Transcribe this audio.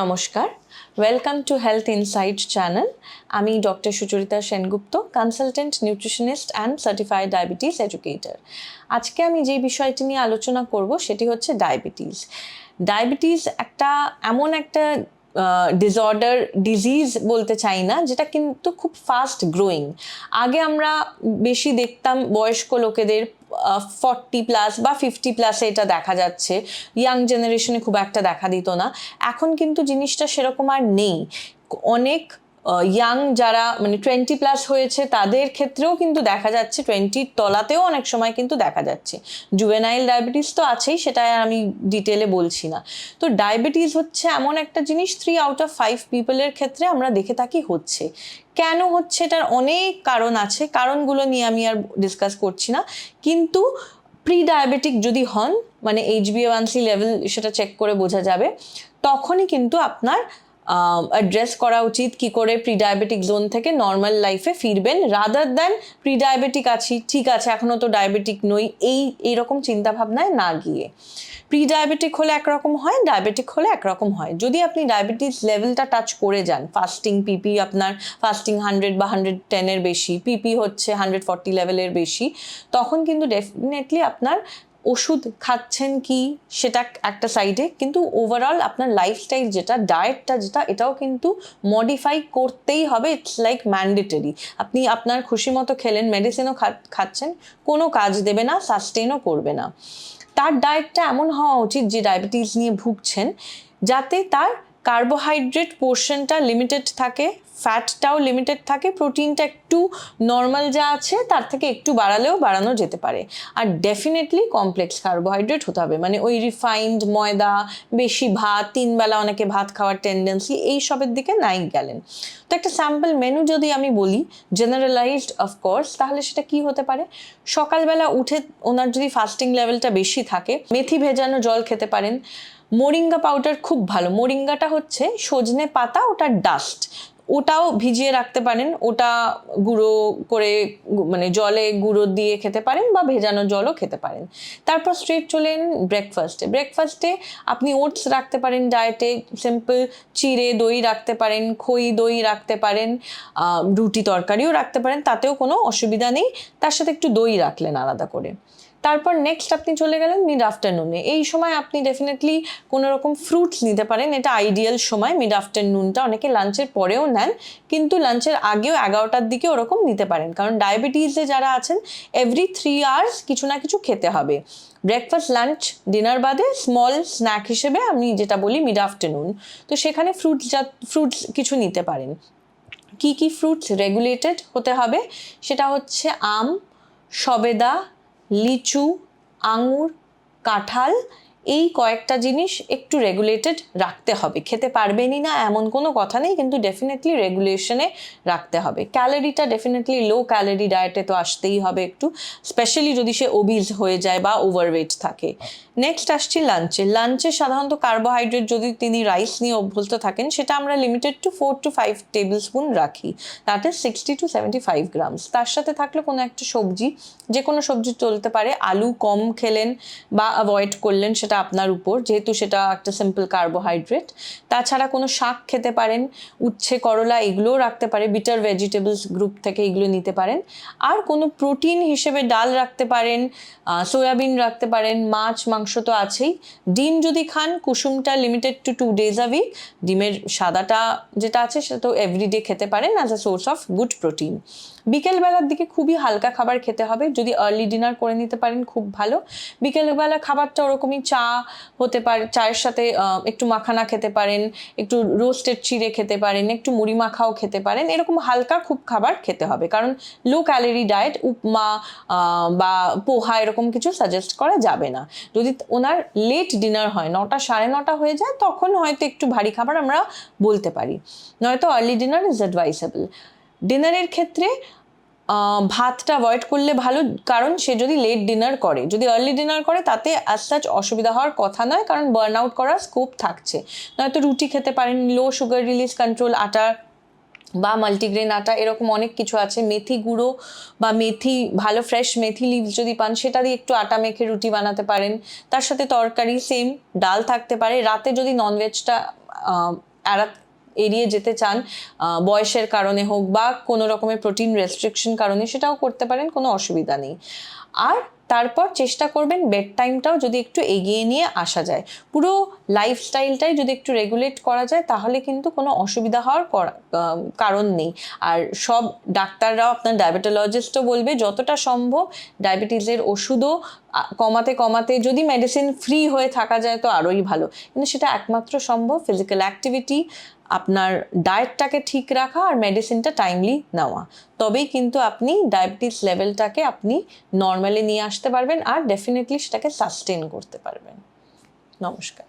নমস্কার। Welcome to health insight channel আমি doctor Sucharita Sengupta consultant nutritionist and certified diabetes educator আজকে আমি যে বিষয়টি নিয়ে আলোচনা করব সেটি হচ্ছে ডায়াবেটিস ডায়াবেটিস একটা এমন একটা ডিসঅর্ডার ডিজিজ বলতে চাই না, যেটা কিন্তু খুব ফাস্ট গ্রোয়িং আগে আমরা বেশি দেখতাম বয়স্ক লোকেদের ফর্টি প্লাস বা ফিফটি প্লাসে এটা দেখা যাচ্ছে। ইয়াং জেনারেশনে খুব একটা দেখা দিত না। এখন কিন্তু জিনিসটা সেরকম আর নেই। অনেক ইয়াং যারা মানে টোয়েন্টি প্লাস হয়েছে, তাদের ক্ষেত্রেও কিন্তু দেখা যাচ্ছে টোয়েন্টির তলাতেও অনেক সময় কিন্তু দেখা যাচ্ছে। জুভেনাইল ডায়াবেটিস তো আছেই, সেটা আমি ডিটেলে বলছি না। তো ডায়াবেটিস হচ্ছে এমন একটা জিনিস থ্রি আউট অফ ফাইভ পিপলের ক্ষেত্রে আমরা দেখে থাকি হচ্ছে। কেন হচ্ছে? এটার অনেক কারণ আছে, কারণগুলো নিয়ে আমি আর ডিসকাস করছি না। কিন্তু প্রি ডায়াবেটিক যদি হন মানে এইচবিএওয়ানসি লেভেল সেটা চেক করে বোঝা যাবে, তখনই কিন্তু আপনার অ্যাড্রেস করা উচিত কি করে প্রি ডায়াবেটিক জোন থেকে নর্মাল লাইফে ফিরবেন রাদার দ্যান প্রি ডায়াবেটিক আছি, ঠিক আছে এখনও তো ডায়াবেটিক নই, এই এইরকম চিন্তাভাবনায় না গিয়ে। প্রি ডায়াবেটিক হলে একরকম হয় ডায়াবেটিক হলে একরকম হয়। যদি আপনি ডায়াবেটিস লেভেলটা টাচ করে যান ফাস্টিং পিপি আপনার ফাস্টিং হান্ড্রেড বা হান্ড্রেড টেনের বেশি পিপি হচ্ছে হান্ড্রেড ফর্টি লেভেলের বেশি, তখন কিন্তু ডেফিনেটলি আপনার ওষুধ খাচ্ছেন কি সেটা একটা সাইডে কিন্তু ওভারঅল আপনার লাইফস্টাইল যেটা ডায়েটটা যেটা, এটাও কিন্তু মডিফাই করতেই হবে ইটস লাইক ম্যান্ডেটরি আপনি আপনার খুশি মতো খেলেন মেডিসিনও খাচ্ছেন, কোনো কাজ দেবে না সাস্টেনও করবে না। তার ডায়েটটা এমন হওয়া উচিত যে ডায়াবেটিস নিয়ে ভুগছেন, যাতে তার কার্বোহাইড্রেট পোর্শনটা লিমিটেড থাকে ফ্যাটটাও লিমিটেড থাকে প্রোটিনটা একটু নর্মাল যা আছে, তার থেকে একটু বাড়ালেও বাড়ানো যেতে পারে। আর ডেফিনেটলি কমপ্লেক্স কার্বোহাইড্রেট হতে হবে মানে ওই রিফাইন্ড ময়দা, বেশি ভাত তিনবেলা অনেকে ভাত খাওয়ার টেন্ডেন্সি এই সবের দিকে নাই গেলেন তো একটা স্যাম্পল মেনু যদি আমি বলি জেনারেলাইজড অফকোর্স তাহলে সেটা কি হতে পারে? সকালবেলা উঠে ওনার যদি ফাস্টিং লেভেলটা বেশি থাকে, মেথি ভেজানো জল খেতে পারেন মোরিঙ্গা পাউডার খুব ভালো। মোরিঙ্গাটা হচ্ছে সজনে পাতা ওটার ডাস্ট ওটাও ভিজিয়ে রাখতে পারেন। ওটা গুঁড়ো করে মানে জলে গুঁড়ো দিয়ে খেতে পারেন বা ভেজানো জলও খেতে পারেন। তারপর স্ট্রেট চলেন ব্রেকফাস্টে ব্রেকফাস্টে আপনি ওটস রাখতে পারেন ডায়েটে সিম্পল চিড়ে দই রাখতে পারেন, খই দই রাখতে পারেন রুটি তরকারিও রাখতে পারেন। তাতেও কোনো অসুবিধা নেই। তার সাথে একটু দই রাখলেন আলাদা করে। তারপর নেক্সট আপনি চলে গেলেন মিড আফটারনুনে এই সময় আপনি ডেফিনেটলি কোনো রকম ফ্রুটস নিতে পারেন। এটা আইডিয়াল সময়। মিড আফটারনুনটা অনেকে লাঞ্চের পরেও নেন, কিন্তু লাঞ্চের আগেও এগারোটার দিকে ওরকম নিতে পারেন। কারণ ডায়াবেটিসে যারা আছেন এভরি থ্রি আওয়ার্স কিছু না কিছু খেতে হবে। ব্রেকফাস্ট লাঞ্চ ডিনার বাদে স্মল স্ন্যাক হিসেবে আমি যেটা বলি মিড আফটারনুন তো সেখানে ফ্রুটস যা ফ্রুটস কিছু নিতে পারেন। কি কি ফ্রুটস রেগুলেটেড হতে হবে? সেটা হচ্ছে আম, সবেদা লিচু আঙুর কাঁঠাল এই কয়েকটা জিনিস একটু রেগুলেটেড রাখতে হবে। খেতে পারবেনই না, এমন কোনো কথা নেই, কিন্তু ডেফিনেটলি রেগুলেশনে রাখতে হবে। ক্যালোরিটা ডেফিনেটলি লো ক্যালোরি ডায়েটে তো আসতেই হবে একটু স্পেশালি যদি সে ওবিজ হয়ে যায় বা ওভারওয়েট থাকে। নেক্সট আসছি লাঞ্চে লাঞ্চে সাধারণত কার্বোহাইড্রেট যদি তিনি রাইস নিয়ে অভ্যস্ত থাকেন, সেটা আমরা limited to four to five tablespoon রাখি। তাতে sixty two seventy five grams তার সাথে থাকলে কোনো একটা সবজি যে কোনো সবজি চলতে পারে, আলু কম খেলেন বা অ্যাভয়েড করলেন, সেটা আপনার উপর, যেহেতু সেটা একটা সিম্পল কার্বোহাইড্রেট তাছাড়া কোনো শাক খেতে পারেন, উচ্ছে, করলা, এগুলোও রাখতে পারে বিটার ভেজিটেবলস গ্রুপ থেকে এগুলো নিতে পারেন। আর কোনো প্রোটিন হিসেবে ডাল রাখতে পারেন সয়াবিন রাখতে পারেন, মাছ, মাংস তো আছেই। ডিম যদি খান, কুসুমটা limited to two days a week ডিমের সাদাটা যেটা আছে, সেটা তো এভরিডে খেতে পারেন as a source of good protein বিকেলবেলার দিকে খুবই হালকা খাবার খেতে হবে। যদি আর্লি ডিনার করে নিতে পারেন, খুব ভালো। বিকেলবেলা খাবারটা ওরকমই চা হতে পারে, চায়ের সাথে একটু মাখানা খেতে পারেন, একটু রোস্টেড চিড়ে খেতে পারেন, একটু মুড়ি মাখাও খেতে পারেন। এরকম হালকা খুব খাবার খেতে হবে। কারণ লো ক্যালোরি ডায়েট উপমা বা পোহা এরকম কিছু সাজেস্ট করা যাবে না। যদি ওনার লেট ডিনার হয়, নটা সাড়ে নটা হয়ে যায়, তখন হয়তো একটু ভারী খাবার আমরা বলতে পারি। নয়তো আর্লি ডিনার ইজ অ্যাডভাইসেবল ডিনারের ক্ষেত্রে ভাতটা অ্যাভয়েড করলে ভালো, কারণ সে যদি লেট ডিনার করে, যদি আর্লি ডিনার করে, তাতে অ্যাজ সাচ অসুবিধা হওয়ার কথা নয়, কারণ বার্ন আউট করার স্কোপ থাকছে। নয়তো রুটি খেতে পারেন লো সুগার রিলিজ কন্ট্রোল আটা বা মাল্টিগ্রেন আটা, এরকম অনেক কিছু আছে। মেথি গুঁড়ো বা মেথি, ভালো ফ্রেশ মেথি লিভস যদি পান, সেটা দিয়ে একটু আটা মেখে রুটি বানাতে পারেন। তার সাথে তরকারি সেম ডাল থাকতে পারে। রাতে যদি ননভেজটা এড়া এড়িয়ে যেতে চান বয়সের কারণে হোক বা কোনো রকমের প্রোটিন রেস্ট্রিকশন কারণে সেটাও করতে পারেন, কোনো অসুবিধা নেই। আর তারপর চেষ্টা করবেন বেড টাইমটাও যদি একটু এগিয়ে নিয়ে আসা যায়। পুরো লাইফস্টাইলটাই যদি একটু রেগুলেট করা যায়, তাহলে কিন্তু কোনো অসুবিধা হওয়ার করা- কারণ নেই। আর সব ডাক্তাররাও, আপনার ডায়াবেটোলজিস্টও বলবে, যতটা সম্ভব ডায়াবেটিসের ওষুধও কমাতে কমাতে যদি মেডিসিন ফ্রি হয়ে থাকা যায় তো আরোই ভালো। কিন্তু সেটা একমাত্র সম্ভব ফিজিক্যাল অ্যাক্টিভিটি আপনার ডায়েটটাকে ঠিক রাখা আর মেডিসিনটা টাইমলি নেওয়া। তবেই কিন্তু আপনি ডায়াবেটিস লেভেলটাকে আপনি নর্মালি নিয়ে আসতে পারবেন আর ডেফিনেটলি সেটাকে সাস্টেন করতে পারবেন। নমস্কার।